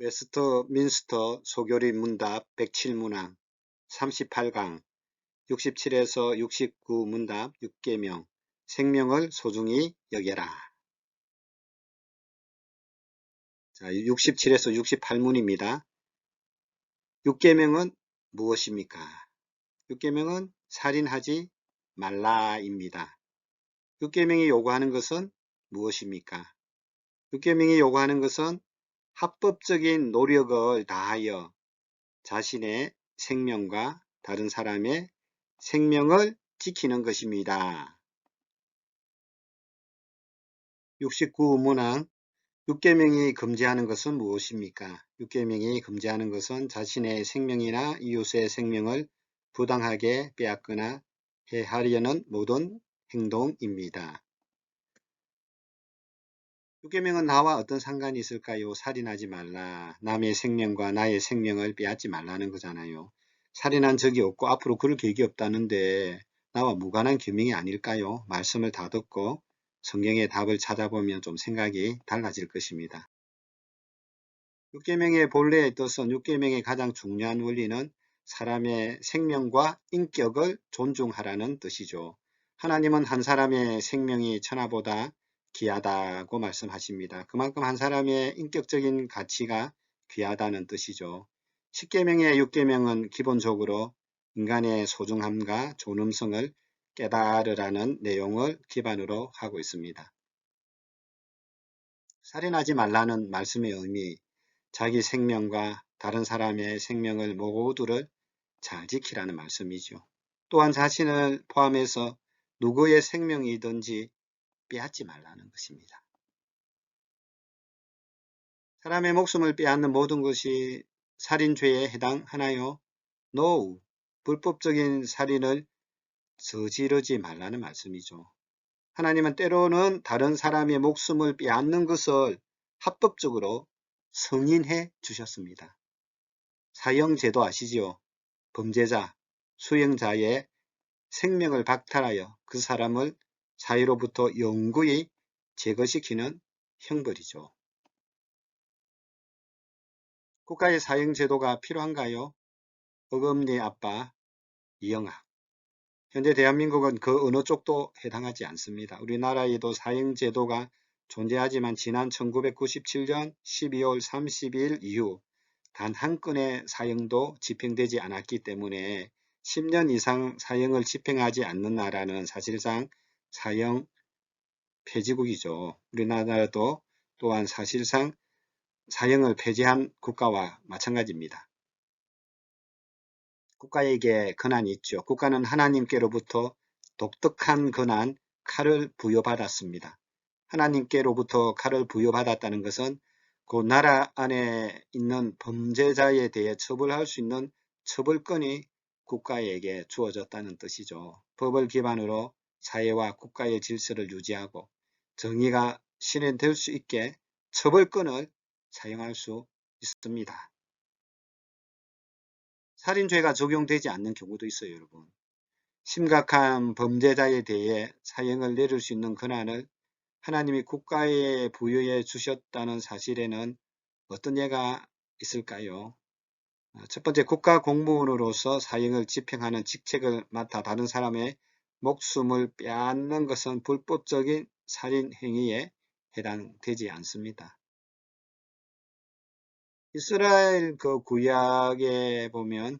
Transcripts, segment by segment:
웨스트민스터 소교리 문답 107문항 38강 67에서 69 문답 6개명 생명을 소중히 여겨라. 자, 67에서 68문입니다. 6계명은 무엇입니까? 6계명은 살인하지 말라입니다. 6계명이 요구하는 것은 무엇입니까? 6계명이 요구하는 것은 합법적인 노력을 다하여 자신의 생명과 다른 사람의 생명을 지키는 것입니다. 69문항 6계명이 금지하는 것은 무엇입니까? 6계명이 금지하는 것은 자신의 생명이나 이웃의 생명을 부당하게 빼앗거나 해하려는 모든 행동입니다. 6계명은 나와 어떤 상관이 있을까요? 살인하지 말라. 남의 생명과 나의 생명을 빼앗지 말라는 거잖아요. 살인한 적이 없고 앞으로 그럴 계획이 없다는데 나와 무관한 규명이 아닐까요? 말씀을 다 듣고 성경의 답을 찾아보면 좀 생각이 달라질 것입니다. 6계명의 본래의 뜻은 6계명의 가장 중요한 원리는 사람의 생명과 인격을 존중하라는 뜻이죠. 하나님은 한 사람의 생명이 천하보다 귀하다고 말씀하십니다. 그만큼 한 사람의 인격적인 가치가 귀하다는 뜻이죠. 10계명의 6계명은 기본적으로 인간의 소중함과 존엄성을 깨달으라는 내용을 기반으로 하고 있습니다. 살인하지 말라는 말씀의 의미, 자기 생명과 다른 사람의 생명을 모두를 잘 지키라는 말씀이죠. 또한 자신을 포함해서 누구의 생명이든지 빼앗지 말라는 것입니다. 사람의 목숨을 빼앗는 모든 것이 살인죄에 해당하나요? No. 불법적인 살인을 저지르지 말라는 말씀이죠. 하나님은 때로는 다른 사람의 목숨을 빼앗는 것을 합법적으로 승인해 주셨습니다. 사형제도 아시지요? 범죄자, 수행자의 생명을 박탈하여 그 사람을 사회로부터 영구히 제거시키는 형벌이죠. 국가의 사형제도가 필요한가요? 어금니 아빠 이영아 현재 대한민국은 그 어느 쪽도 해당하지 않습니다. 우리나라에도 사형제도가 존재하지만 지난 1997년 12월 30일 이후 단 한 건의 사형도 집행되지 않았기 때문에 10년 이상 사형을 집행하지 않는 나라는 사실상 사형 폐지국이죠. 우리나라도 또한 사실상 사형을 폐지한 국가와 마찬가지입니다. 국가에게 권한이 있죠. 국가는 하나님께로부터 독특한 권한, 칼을 부여받았습니다. 하나님께로부터 칼을 부여받았다는 것은 그 나라 안에 있는 범죄자에 대해 처벌할 수 있는 처벌권이 국가에게 주어졌다는 뜻이죠. 법을 기반으로 사회와 국가의 질서를 유지하고 정의가 실현될 수 있게 처벌권을 사용할 수 있습니다. 살인죄가 적용되지 않는 경우도 있어요, 여러분. 심각한 범죄자에 대해 사형을 내릴 수 있는 권한을 하나님이 국가에 부여해 주셨다는 사실에는 어떤 예가 있을까요? 첫 번째 국가 공무원으로서 사형을 집행하는 직책을 맡아 다른 사람의 목숨을 빼앗는 것은 불법적인 살인 행위에 해당되지 않습니다. 이스라엘 그 구약에 보면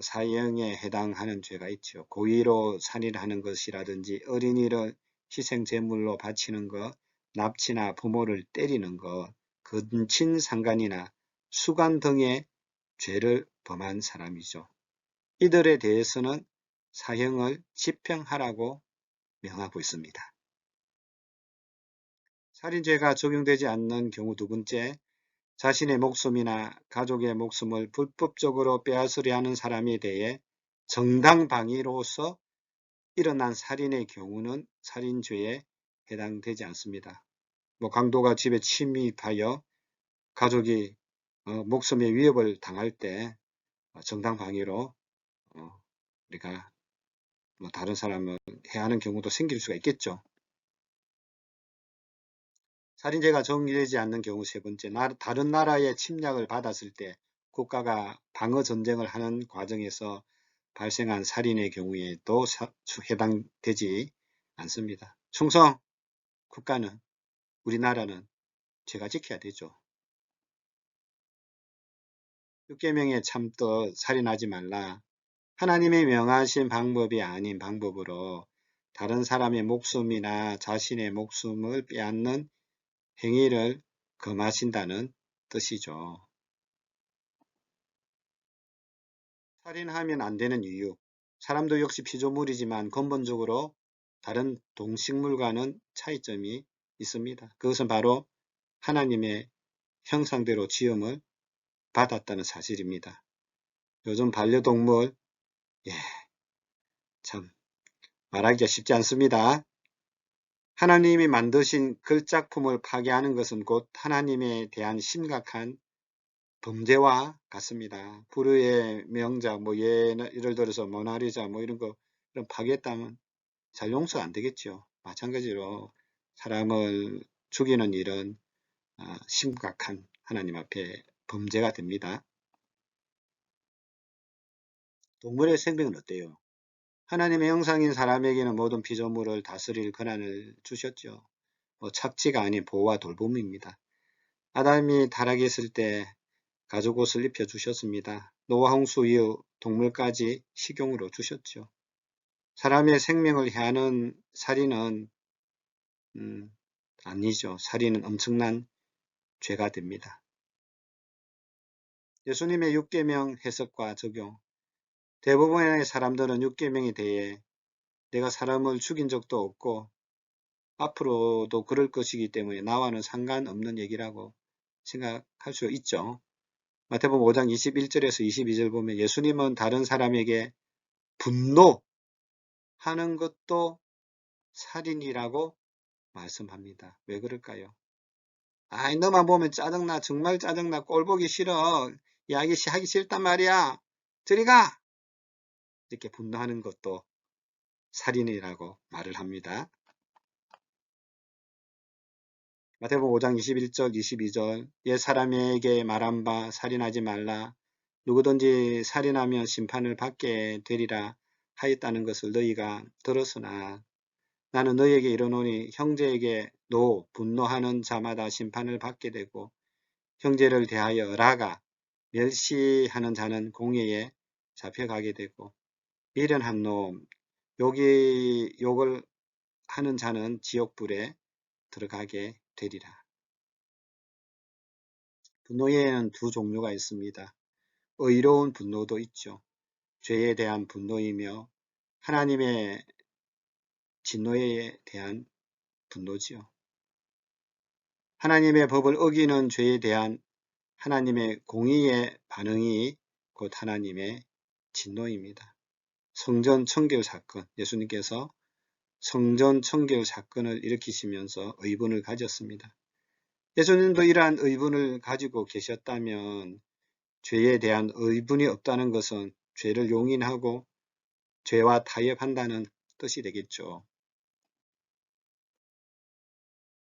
사형에 해당하는 죄가 있죠. 고의로 살인하는 것이라든지 어린이를 희생제물로 바치는 것, 납치나 부모를 때리는 것, 근친 상간이나 수간 등의 죄를 범한 사람이죠. 이들에 대해서는 사형을 집행하라고 명하고 있습니다. 살인죄가 적용되지 않는 경우 두 번째, 자신의 목숨이나 가족의 목숨을 불법적으로 빼앗으려 하는 사람에 대해 정당 방위로서 일어난 살인의 경우는 살인죄에 해당되지 않습니다. 뭐 강도가 집에 침입하여 가족이 어, 목숨의 위협을 당할 때 정당 방위로 어, 우리가 뭐 다른 사람을 해하는 경우도 생길 수가 있겠죠. 살인죄가 정리되지 않는 경우 세 번째, 나, 다른 나라의 침략을 받았을 때 국가가 방어 전쟁을 하는 과정에서 발생한 살인의 경우에도 사, 해당되지 않습니다. 충성 국가는 우리나라는 죄가 지켜야 되죠. 6계명에 참듯 살인하지 말라. 하나님이 명하신 방법이 아닌 방법으로 다른 사람의 목숨이나 자신의 목숨을 빼앗는 행위를 금하신다는 뜻이죠. 살인하면 안 되는 이유. 사람도 역시 피조물이지만 근본적으로 다른 동식물과는 차이점이 있습니다. 그것은 바로 하나님의 형상대로 지음을 받았다는 사실입니다. 요즘 반려동물 예, 참 말하기가 쉽지 않습니다. 하나님이 만드신 글작품을 파괴하는 것은 곧 하나님에 대한 심각한 범죄와 같습니다. 불의의 명작, 뭐 예를 들어서 모나리자 뭐 이런 거 이런 파괴했다면 잘 용서 안 되겠죠. 마찬가지로 사람을 죽이는 일은 아, 심각한 하나님 앞에 범죄가 됩니다. 동물의 생명은 어때요? 하나님의 형상인 사람에게는 모든 피조물을 다스릴 권한을 주셨죠. 뭐 착지가 아닌 보호와 돌봄입니다. 아담이 타락했을 때 가죽 옷을 입혀 주셨습니다. 노아 홍수 이후 동물까지 식용으로 주셨죠. 사람의 생명을 해하는 살인은 음, 아니죠. 살인은 엄청난 죄가 됩니다. 예수님의 6계명 해석과 적용 대부분의 사람들은 6계명에 대해 내가 사람을 죽인 적도 없고 앞으로도 그럴 것이기 때문에 나와는 상관없는 얘기라고 생각할 수 있죠. 마태복음 5장 21절에서 22절 보면 예수님은 다른 사람에게 분노하는 것도 살인이라고 말씀합니다. 왜 그럴까요? 아이 너만 보면 짜증나 정말 짜증나 꼴보기 싫어 이야기 하기 싫단 말이야 저리가 이렇게 분노하는 것도 살인이라고 말을 합니다. 마태복음 5장 21절 22절 옛 사람에게 말한 바 살인하지 말라 누구든지 살인하면 심판을 받게 되리라 하였다는 것을 너희가 들었으나 나는 너희에게 이르노니 형제에게 노 분노하는 자마다 심판을 받게 되고 형제를 대하여 라가 멸시하는 자는 공회에 잡혀가게 되고 미련한 놈 욕이 욕을 하는 자는 지옥불에 들어가게 되리라. 분노에는 두 종류가 있습니다. 의로운 분노도 있죠. 죄에 대한 분노이며 하나님의 진노에 대한 분노지요. 하나님의 법을 어기는 죄에 대한 하나님의 공의의 반응이 곧 하나님의 진노입니다. 성전 청결 사건, 예수님께서 성전 청결 사건을 일으키시면서 의분을 가졌습니다. 예수님도 이러한 의분을 가지고 계셨다면 죄에 대한 의분이 없다는 것은 죄를 용인하고 죄와 타협한다는 뜻이 되겠죠.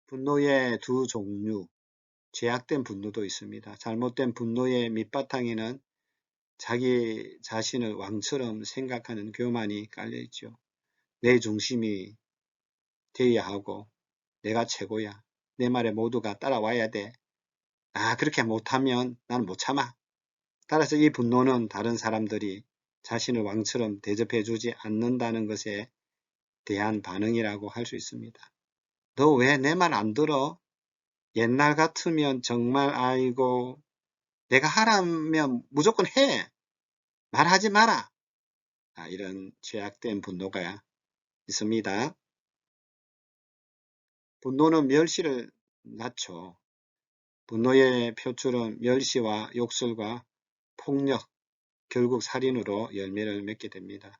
분노의 두 종류, 죄악된 분노도 있습니다. 잘못된 분노의 밑바탕에는 자기 자신을 왕처럼 생각하는 교만이 깔려있죠. 내 중심이 되어야 하고 내가 최고야. 내 말에 모두가 따라와야 돼. 아 그렇게 못하면 나는 못 참아. 따라서 이 분노는 다른 사람들이 자신을 왕처럼 대접해 주지 않는다는 것에 대한 반응이라고 할 수 있습니다. 너 왜 내 말 안 들어? 옛날 같으면 정말 아이고 내가 하라면 무조건 해. 말하지 마라. 아, 이런 죄악된 분노가 있습니다. 분노는 멸시를 낳죠. 분노의 표출은 멸시와 욕설과 폭력, 결국 살인으로 열매를 맺게 됩니다.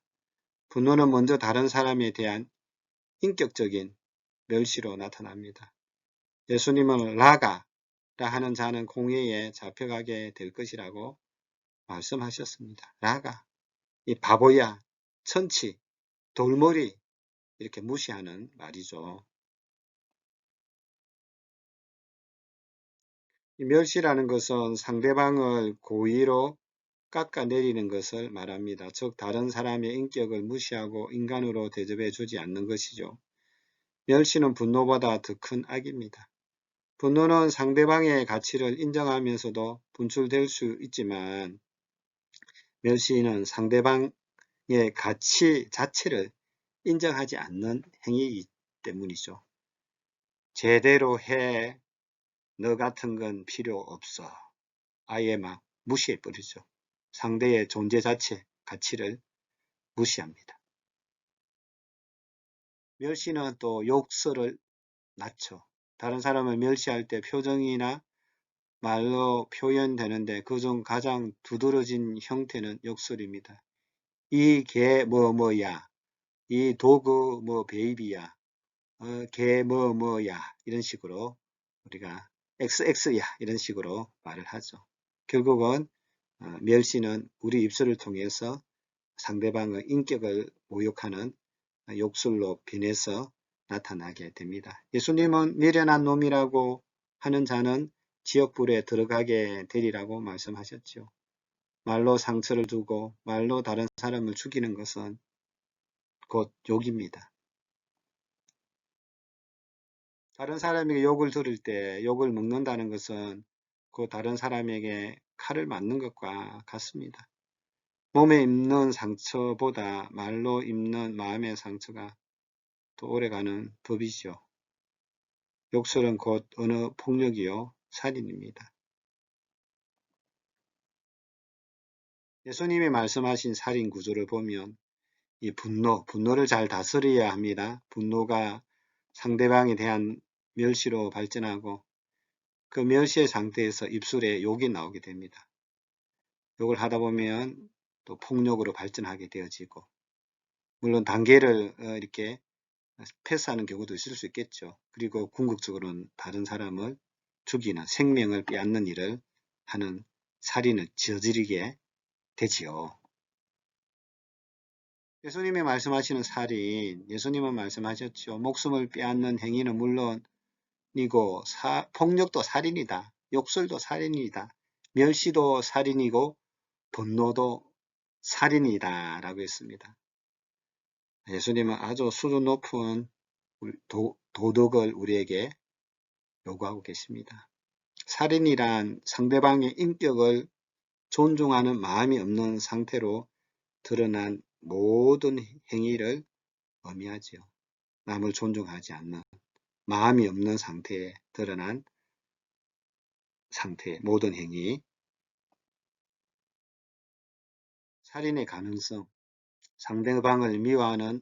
분노는 먼저 다른 사람에 대한 인격적인 멸시로 나타납니다. 예수님은 라가라 하는 자는 공회에 잡혀가게 될 것이라고 말씀하셨습니다. 라가, 이 바보야, 천치, 돌머리 이렇게 무시하는 말이죠. 이 멸시라는 것은 상대방을 고의로 깎아내리는 것을 말합니다. 즉 다른 사람의 인격을 무시하고 인간으로 대접해 주지 않는 것이죠. 멸시는 분노보다 더 큰 악입니다. 분노는 상대방의 가치를 인정하면서도 분출될 수 있지만 멸시는 상대방의 가치 자체를 인정하지 않는 행위이기 때문이죠. 제대로 해. 너 같은 건 필요 없어. 아예 막 무시해 버리죠. 상대의 존재 자체, 가치를 무시합니다. 멸시는 또 욕설을 낮춰. 다른 사람을 멸시할 때 표정이나 말로 표현되는데 그중 가장 두드러진 형태는 욕설입니다. 이 개 뭐 뭐야. 이 도구 뭐 베이비야. 어, 개 뭐 뭐야. 이런 식으로 우리가 XX야 이런 식으로 말을 하죠. 결국은 어, 멸시는 우리 입술을 통해서 상대방의 인격을 모욕하는 욕설로 변해서 나타나게 됩니다. 예수님은 미련한 놈이라고 하는 자는 지역불에 들어가게 되리라고 말씀하셨죠. 말로 상처를 주고 말로 다른 사람을 죽이는 것은 곧 욕입니다. 다른 사람에게 욕을 들을 때 욕을 먹는다는 것은 그 다른 사람에게 칼을 맞는 것과 같습니다. 몸에 입는 상처보다 말로 입는 마음의 상처가 더 오래가는 법이죠. 욕설은 곧 어느 폭력이요 살인입니다. 예수님이 말씀하신 살인 구조를 보면 이 분노, 분노를 잘 다스려야 합니다. 분노가 상대방에 대한 멸시로 발전하고 그 멸시의 상태에서 입술에 욕이 나오게 됩니다. 욕을 하다 보면 또 폭력으로 발전하게 되어지고 물론 단계를 어, 이렇게 패스하는 경우도 있을 수 있겠죠. 그리고 궁극적으로는 다른 사람을 죽이는 생명을 빼앗는 일을 하는 살인을 저지르게 되지요. 예수님이 말씀하시는 살인, 예수님은 말씀하셨죠. 목숨을 빼앗는 행위는 물론이고 사, 폭력도 살인이다. 욕설도 살인이다. 멸시도 살인이고 분노도 살인이다 라고 했습니다. 예수님은 아주 수준 높은 도, 도덕을 우리에게 요구하고 계십니다. 살인이란 상대방의 인격을 존중하는 마음이 없는 상태로 드러난 모든 행위를 의미하지요. 남을 존중하지 않는 마음이 없는 상태에 드러난 상태의 모든 행위 살인의 가능성 상대방을 미워하는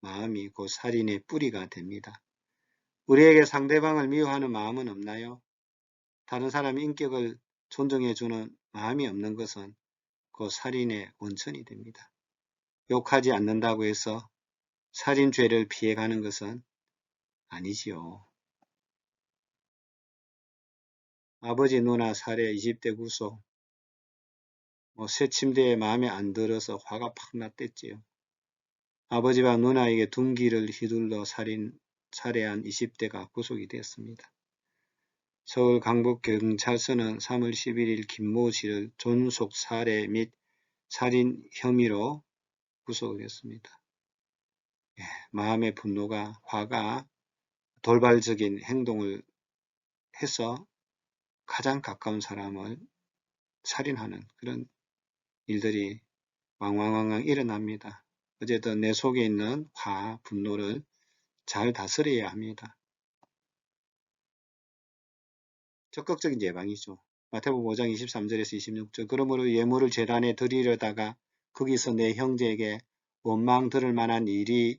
마음이 곧 살인의 뿌리가 됩니다. 우리에게 상대방을 미워하는 마음은 없나요? 다른 사람의 인격을 존중해주는 마음이 없는 것은 곧 살인의 원천이 됩니다. 욕하지 않는다고 해서 살인죄를 피해가는 것은 아니지요. 아버지 누나 살해 20대 구속 뭐 새 침대에 마음에 안 들어서 화가 팍 났댔지요. 아버지와 누나에게 둔기를 휘둘러 살인, 살해한 20대가 구속이 되었습니다. 서울 강북경찰서는 3월 11일 김모 씨를 존속 살해 및 살인 혐의로 구속을 했습니다. 예, 마음의 분노가 화가 돌발적인 행동을 해서 가장 가까운 사람을 살인하는 그런 일들이 왕왕왕왕 일어납니다. 어쨌든 내 속에 있는 화, 분노를 잘 다스려야 합니다. 적극적인 예방이죠. 마태복음 5장 23절에서 26절 그러므로 예물을 재단에 드리려다가 거기서 내 형제에게 원망 들을 만한 일이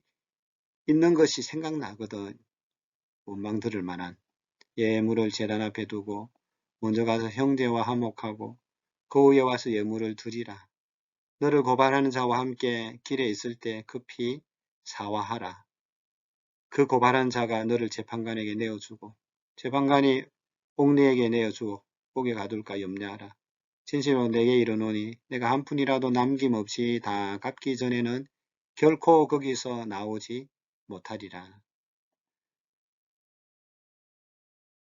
있는 것이 생각나거든. 원망 들을 만한 예물을 재단 앞에 두고 먼저 가서 형제와 화목하고 그 후에 와서 예물을 드리라. 너를 고발하는 자와 함께 길에 있을 때 급히 사화하라. 그 고발한 자가 너를 재판관에게 내어주고 재판관이 옥리에게 내어주고 옥에 가둘까 염려하라. 진실로 내게 이르노니 내가 한 푼이라도 남김없이 다 갚기 전에는 결코 거기서 나오지 못하리라.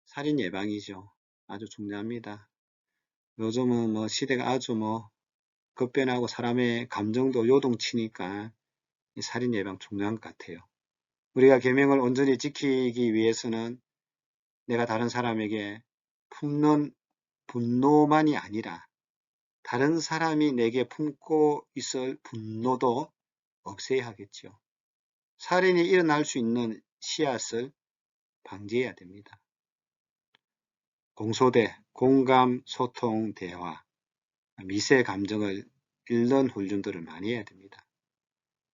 살인 예방이죠. 아주 중요합니다. 요즘은 뭐 시대가 아주 뭐 급변하고 사람의 감정도 요동치니까 이 살인 예방 중요한 것 같아요. 우리가 계명을 온전히 지키기 위해서는 내가 다른 사람에게 품는 분노만이 아니라 다른 사람이 내게 품고 있을 분노도 없애야 하겠죠. 살인이 일어날 수 있는 씨앗을 방지해야 됩니다. 공소대, 공감, 소통, 대화, 미세 감정을 읽는 훈련들을 많이 해야 됩니다.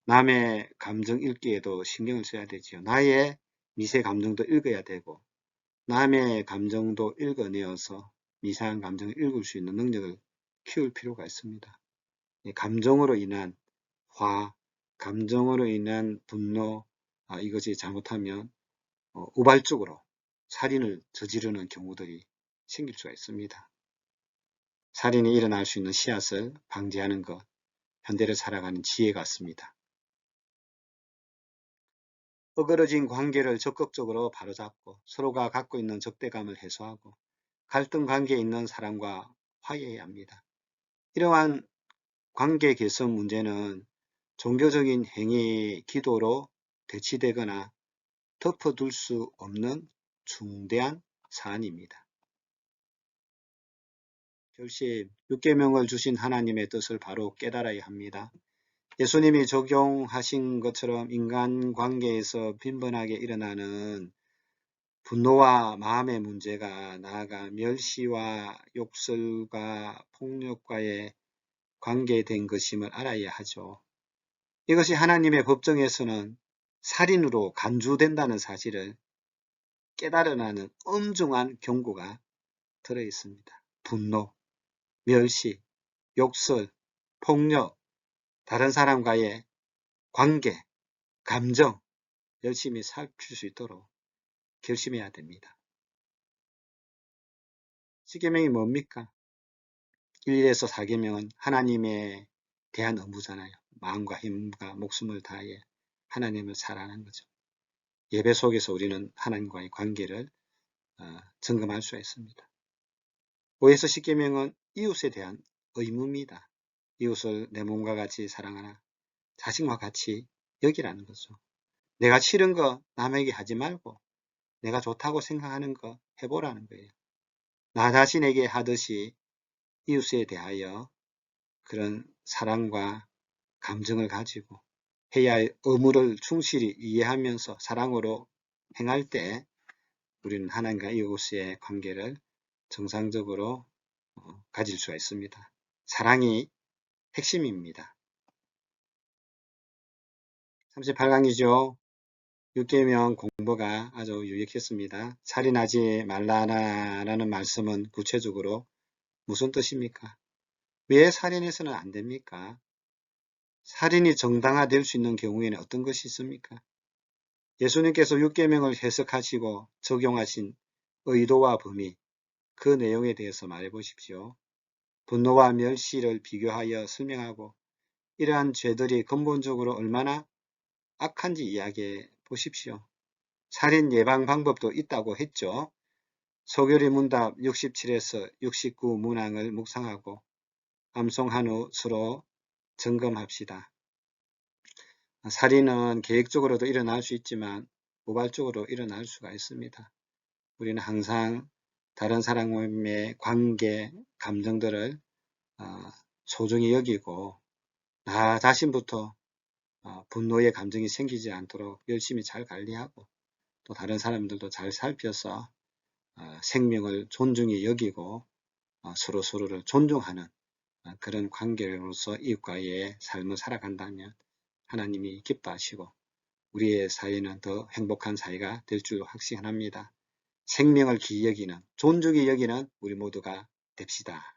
남의 감정 읽기에도 신경을 써야 되지요. 나의 미세 감정도 읽어야 되고 남의 감정도 읽어내어서 미세한 감정을 읽을 수 있는 능력을 키울 필요가 있습니다. 감정으로 인한 화, 감정으로 인한 분노, 아, 이것이 잘못하면 어, 우발적으로 살인을 저지르는 경우들이 생길 수가 있습니다. 살인이 일어날 수 있는 씨앗을 방지하는 것, 현대를 살아가는 지혜 같습니다. 어그러진 관계를 적극적으로 바로잡고 서로가 갖고 있는 적대감을 해소하고 갈등 관계에 있는 사람과 화해해야 합니다. 이러한 관계 개선 문제는 종교적인 행위, 기도로 대치되거나 덮어둘 수 없는 중대한 사안입니다. 결심, 6계명을 주신 하나님의 뜻을 바로 깨달아야 합니다. 예수님이 적용하신 것처럼 인간관계에서 빈번하게 일어나는 분노와 마음의 문제가 나아가 멸시와 욕설과 폭력과의 관계된 것임을 알아야 하죠. 이것이 하나님의 법정에서는 살인으로 간주된다는 사실을 깨달으라는 엄중한 경고가 들어 있습니다. 분노, 멸시, 욕설, 폭력, 다른 사람과의 관계, 감정 열심히 살필 수 있도록 결심해야 됩니다. 시계명이 뭡니까? 1에서 4계명은 하나님에 대한 의무잖아요. 마음과 힘과 목숨을 다해 하나님을 사랑하는 거죠. 예배 속에서 우리는 하나님과의 관계를 어, 점검할 수가 있습니다. 5에서 10계명은 이웃에 대한 의무입니다. 이웃을 내 몸과 같이 사랑하나 자신과 같이 여기라는 거죠. 내가 싫은 거 남에게 하지 말고 내가 좋다고 생각하는 거 해보라는 거예요. 나 자신에게 하듯이 이웃에 대하여 그런 사랑과 감정을 가지고 해야 할 의무를 충실히 이해하면서 사랑으로 행할 때 우리는 하나님과 이웃의 관계를 정상적으로 어, 가질 수가 있습니다. 사랑이 핵심입니다. 38강이죠. 6계명 공부가 아주 유익했습니다. 살인하지 말라라는 말씀은 구체적으로 무슨 뜻입니까? 왜 살인해서는 안 됩니까? 살인이 정당화될 수 있는 경우에는 어떤 것이 있습니까? 예수님께서 6계명을 해석하시고 적용하신 의도와 범위, 그 내용에 대해서 말해 보십시오. 분노와 멸시를 비교하여 설명하고 이러한 죄들이 근본적으로 얼마나 악한지 이야기해 보십시오. 살인 예방 방법도 있다고 했죠. 소결의 문답 67에서 69 문항을 묵상하고 암송한 후 서로 점검합시다. 살인은 계획적으로도 일어날 수 있지만 우발적으로 일어날 수가 있습니다. 우리는 항상 다른 사람의 관계, 감정들을 어, 소중히 여기고 나 자신부터 어, 분노의 감정이 생기지 않도록 열심히 잘 관리하고 또 다른 사람들도 잘 살펴서 어, 생명을 존중히 여기고 서로 서로를 존중하는 그런 관계로서 이웃과의 삶을 살아간다면 하나님이 기뻐하시고 우리의 사회는 더 행복한 사회가 될 줄 확신합니다. 생명을 귀히 여기는 존중히 여기는 우리 모두가 됩시다.